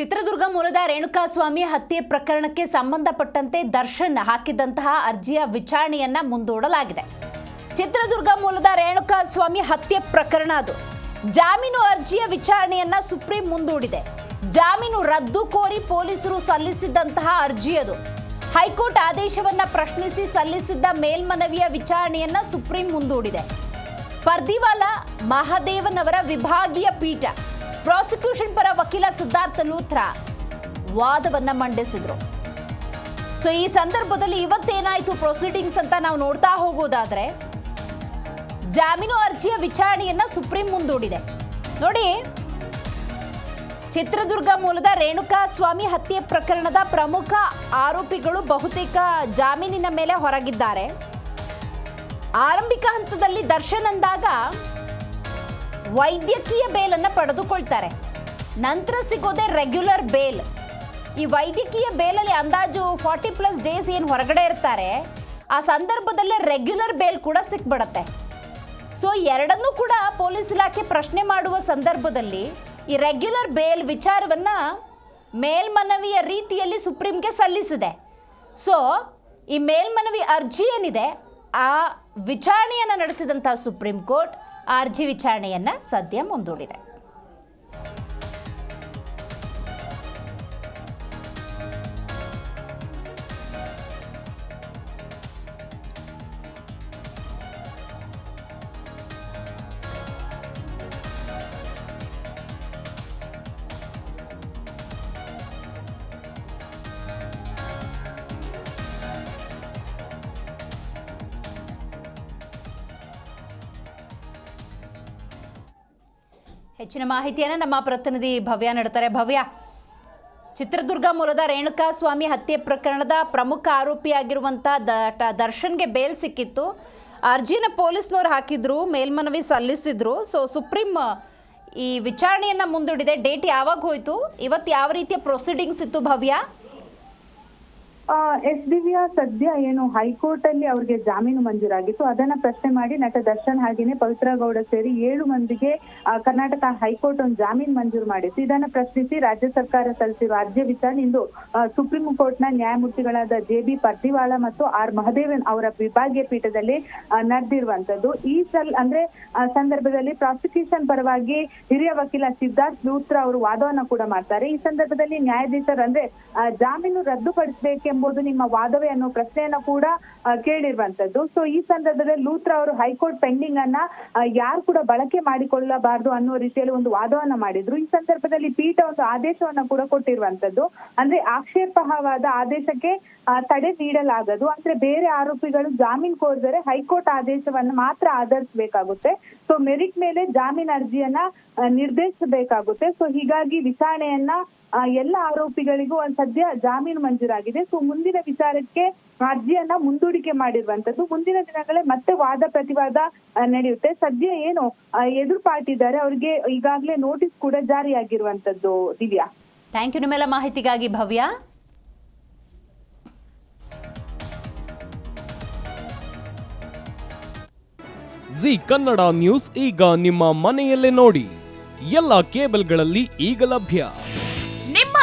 ಚಿತ್ರದುರ್ಗ ಮೂಲದ ರೇಣುಕಾಸ್ವಾಮಿ ಹತ್ಯೆ ಪ್ರಕರಣಕ್ಕೆ ಸಂಬಂಧಪಟ್ಟಂತೆ ದರ್ಶನ್ ಹಾಕಿದಂತಹ ಅರ್ಜಿಯ ವಿಚಾರಣೆಯನ್ನ ಮುಂದೂಡಲಾಗಿದೆ. ಚಿತ್ರದುರ್ಗ ಮೂಲದ ರೇಣುಕಾಸ್ವಾಮಿ ಹತ್ಯೆ ಪ್ರಕರಣ ಅದು. ಜಾಮೀನು ಅರ್ಜಿಯ ವಿಚಾರಣೆಯನ್ನ ಸುಪ್ರೀಂ ಮುಂದೂಡಿದೆ. ಜಾಮೀನು ರದ್ದು ಕೋರಿ ಪೊಲೀಸರು ಸಲ್ಲಿಸಿದ್ದಂತಹ ಅರ್ಜಿ ಅದು. ಹೈಕೋರ್ಟ್ ಆದೇಶವನ್ನ ಪ್ರಶ್ನಿಸಿ ಸಲ್ಲಿಸಿದ್ದ ಮೇಲ್ಮನವಿಯ ವಿಚಾರಣೆಯನ್ನ ಸುಪ್ರೀಂ ಮುಂದೂಡಿದೆ. ಪರ್ದಿವಾಲ ಮಹಾದೇವನ್ ಅವರ ವಿಭಾಗೀಯ ಪೀಠ. ಪ್ರಾಸಿಕ್ಯೂಷನ್ ಪರ ವಕೀಲ ಸಿದ್ಧಾರ್ಥ ಲೂಥ್ರಾ ವಾದವನ್ನ ಮಂಡಿಸಿದ್ರು. ಸೊ ಈ ಸಂದರ್ಭದಲ್ಲಿ ಇವತ್ತೇನಾಯ್ತು ಪ್ರೊಸೀಡಿಂಗ್ಸ್ ಅಂತ ನಾವು ನೋಡ್ತಾ ಹೋಗೋದಾದ್ರೆ, ಜಾಮೀನು ಅರ್ಜಿಯ ವಿಚಾರಣೆಯನ್ನ ಸುಪ್ರೀಂ ಮುಂದೂಡಿದೆ. ನೋಡಿ, ಚಿತ್ರದುರ್ಗ ಮೂಲದ ರೇಣುಕಾ ಸ್ವಾಮಿ ಹತ್ಯೆ ಪ್ರಕರಣದ ಪ್ರಮುಖ ಆರೋಪಿಗಳು ಬಹುತೇಕ ಜಾಮೀನಿನ ಮೇಲೆ ಹೊರಗಿದ್ದಾರೆ. ಆರಂಭಿಕ ಹಂತದಲ್ಲಿ ದರ್ಶನ್ ಅಂದಾಗ ವೈದ್ಯಕೀಯ ಬೇಲನ್ನು ಪಡೆದುಕೊಳ್ತಾರೆ. ನಂತರ ಸಿಗೋದೇ ರೆಗ್ಯುಲರ್ ಬೇಲ್ ಈ ವೈದ್ಯಕೀಯ ಬೇಲಲ್ಲಿ ಅಂದಾಜು ಫಾರ್ಟಿ ಪ್ಲಸ್ ಡೇಸ್ ಏನು ಹೊರಗಡೆ ಇರ್ತಾರೆ, ಆ ಸಂದರ್ಭದಲ್ಲೇ ರೆಗ್ಯುಲರ್ ಬೇಲ್ ಕೂಡ ಸಿಕ್ಬಿಡತ್ತೆ. ಸೊ ಎರಡನ್ನೂ ಕೂಡ ಪೊಲೀಸ್ ಇಲಾಖೆ ಪ್ರಶ್ನೆ ಮಾಡುವ ಸಂದರ್ಭದಲ್ಲಿ ಈ ರೆಗ್ಯುಲರ್ ಬೇಲ್ ವಿಚಾರವನ್ನ ಮೇಲ್ಮನವಿಯ ರೀತಿಯಲ್ಲಿ ಸುಪ್ರೀಂಗೆ ಸಲ್ಲಿಸಿದೆ. ಸೊ ಈ ಮೇಲ್ಮನವಿ ಅರ್ಜಿ ಏನಿದೆ, ಆ ವಿಚಾರಣೆಯನ್ನು ನಡೆಸಿದಂಥ ಸುಪ್ರೀಂ ಕೋರ್ಟ್ ಅರ್ಜಿ ವಿಚಾರಣೆಯನ್ನ ಸದ್ಯ ಮುಂದೂಡಿದೆ. ಹೆಚ್ಚಿನ ಮಾಹಿತಿಯನ್ನು ನಮ್ಮ ಪ್ರತಿನಿಧಿ ಭವ್ಯ ನೀಡ್ತಾರೆ ಭವ್ಯ, ಚಿತ್ರದುರ್ಗ ಮೂಲದ ರೇಣುಕಾ ಸ್ವಾಮಿ ಹತ್ಯೆ ಪ್ರಕರಣದ ಪ್ರಮುಖ ಆರೋಪಿಯಾಗಿರುವಂಥ ದ ದರ್ಶನ್ಗೆ ಬೇಲ್ ಸಿಕ್ಕಿತ್ತು. ಅರ್ಜಿನ ಪೊಲೀಸ್ನವ್ರು ಹಾಕಿದ್ರು, ಮೇಲ್ಮನವಿ ಸಲ್ಲಿಸಿದ್ರು. ಸೊ ಸುಪ್ರೀಂ, ಈ ವಿಚಾರಣೆಯನ್ನು ಮುಂದೂಡಿದೆ. ಡೇಟ್ ಯಾವಾಗ ಹೋಯಿತು? ಇವತ್ತು ಯಾವ ರೀತಿಯ ಪ್ರೊಸೀಡಿಂಗ್ಸ್ ಇತ್ತು ಭವ್ಯ? ಎಸ್ ದಿವ್ಯಾ ಸದ್ಯ ಏನು ಹೈಕೋರ್ಟ್ ಅಲ್ಲಿ ಅವ್ರಿಗೆ ಜಾಮೀನು ಮಂಜೂರಾಗಿತ್ತು. ಅದನ್ನ ಪ್ರಶ್ನೆ ಮಾಡಿ ನಟ ದರ್ಶನ್ ಹಾಗೇನೆ ಪವಿತ್ರ ಗೌಡ ಸೇರಿ ಏಳು ಮಂದಿಗೆ ಕರ್ನಾಟಕ ಹೈಕೋರ್ಟ್ ಒಂದು ಜಾಮೀನು ಮಂಜೂರು ಮಾಡಿತ್ತು. ಇದನ್ನ ಪ್ರಶ್ನಿಸಿ ರಾಜ್ಯ ಸರ್ಕಾರ ಸಲ್ಲಿಸಿರುವ ಅರ್ಜಿ ವಿಚಾರಣೆ ಇಂದು ಸುಪ್ರೀಂ ಕೋರ್ಟ್ನ ನ್ಯಾಯಮೂರ್ತಿಗಳಾದ ಜೆ ಬಿ ಪರ್ತಿವಾಳ ಮತ್ತು ಆರ್ ಮಹದೇವನ್ ಅವರ ವಿಭಾಗೀಯ ಪೀಠದಲ್ಲಿ ನಡೆದಿರುವಂತದ್ದು ಈ ಸಲ್, ಅಂದ್ರೆ ಸಂದರ್ಭದಲ್ಲಿ ಪ್ರಾಸಿಕ್ಯೂಷನ್ ಪರವಾಗಿ ಹಿರಿಯ ವಕೀಲ ಸಿದ್ಧಾರ್ಥ್ ಲೂತ್ರ ಅವರು ವಾದವನ್ನ ಕೂಡ ಮಾಡ್ತಾರೆ. ಈ ಸಂದರ್ಭದಲ್ಲಿ ನ್ಯಾಯಾಧೀಶರು ಅಂದ್ರೆ ಜಾಮೀನು ಜಾಮೀನು ರದ್ದುಪಡಿಸಬೇಕೆಂಬುದು ನಿಮ್ಮ ವಾದವೇ ಅನ್ನೋ ಪ್ರಶ್ನೆಯನ್ನ ಕೂಡ ಕೇಳಿರುವಂತದ್ದು ಸೊ ಈ ಸಂದರ್ಭದಲ್ಲಿ ಲೂತ್ರ ಅವರು ಹೈಕೋರ್ಟ್ ಪೆಂಡಿಂಗ್ ಅನ್ನ ಯಾರು ಕೂಡ ಬಳಕೆ ಮಾಡಿಕೊಳ್ಳಬಾರದು ಅನ್ನೋ ರೀತಿಯಲ್ಲಿ ಒಂದು ವಾದವನ್ನ ಮಾಡಿದ್ರು. ಈ ಸಂದರ್ಭದಲ್ಲಿ ಪೀಠ ಒಂದು ಆದೇಶವನ್ನ ಕೂಡ ಕೊಟ್ಟಿರುವಂತದ್ದು ಅಂದ್ರೆ ಆಕ್ಷೇಪವಾದ ಆದೇಶಕ್ಕೆ ತಡೆ ನೀಡಲಾಗದು. ಅಂದ್ರೆ ಬೇರೆ ಆರೋಪಿಗಳು ಜಾಮೀನ್ ಕೋರಿದರೆ ಹೈಕೋರ್ಟ್ ಆದೇಶವನ್ನ ಮಾತ್ರ ಆಧರಿಸಬೇಕಾಗುತ್ತೆ. ಸೊ ಮೆರಿಟ್ ಮೇಲೆ ಜಾಮೀನ್ ಅರ್ಜಿಯನ್ನ ನಿರ್ದೇಶಿಸಬೇಕಾಗುತ್ತೆ. ಸೊ ಹೀಗಾಗಿ ವಿಚಾರಣೆಯನ್ನ ಎಲ್ಲ ಆರೋಪಿಗಳಿಗೂ ಒಂದ್ ಸದ್ಯ ಜಾಮೀನು ಮಂಜೂರಾಗಿದೆ. ಸೊ ಮುಂದಿನ ವಿಚಾರಕ್ಕೆ ಅರ್ಜಿಯನ್ನ ಮುಂದೂಡಿಕೆ ಮಾಡಿರುವಂತದ್ದು. ಮುಂದಿನ ದಿನಗಳೇ ಮತ್ತೆ ವಾದ ಪ್ರತಿವಾದ ನಡೆಯುತ್ತೆ. ಸದ್ಯ ಏನು ಎದುರು ಪಾರ್ಟಿ ಇದ್ದಾರೆ ಅವರಿಗೆ ಈಗಾಗಲೇ ನೋಟಿಸ್ ಕೂಡ ಜಾರಿಯಾಗಿರುವಂತದ್ದು ದಿವ್ಯಾ. ಥ್ಯಾಂಕ್ ಯು ನಿಮ್ಮೆಲ್ಲ ಮಾಹಿತಿಗಾಗಿ ಭವ್ಯ. ಜಿ ಕನ್ನಡ ನ್ಯೂಸ್ ಈಗ ನಿಮ್ಮ ಮನೆಯಲ್ಲೇ ನೋಡಿ. ಎಲ್ಲ ಕೇಬಲ್ಗಳಲ್ಲಿ ಈಗ ಲಭ್ಯ.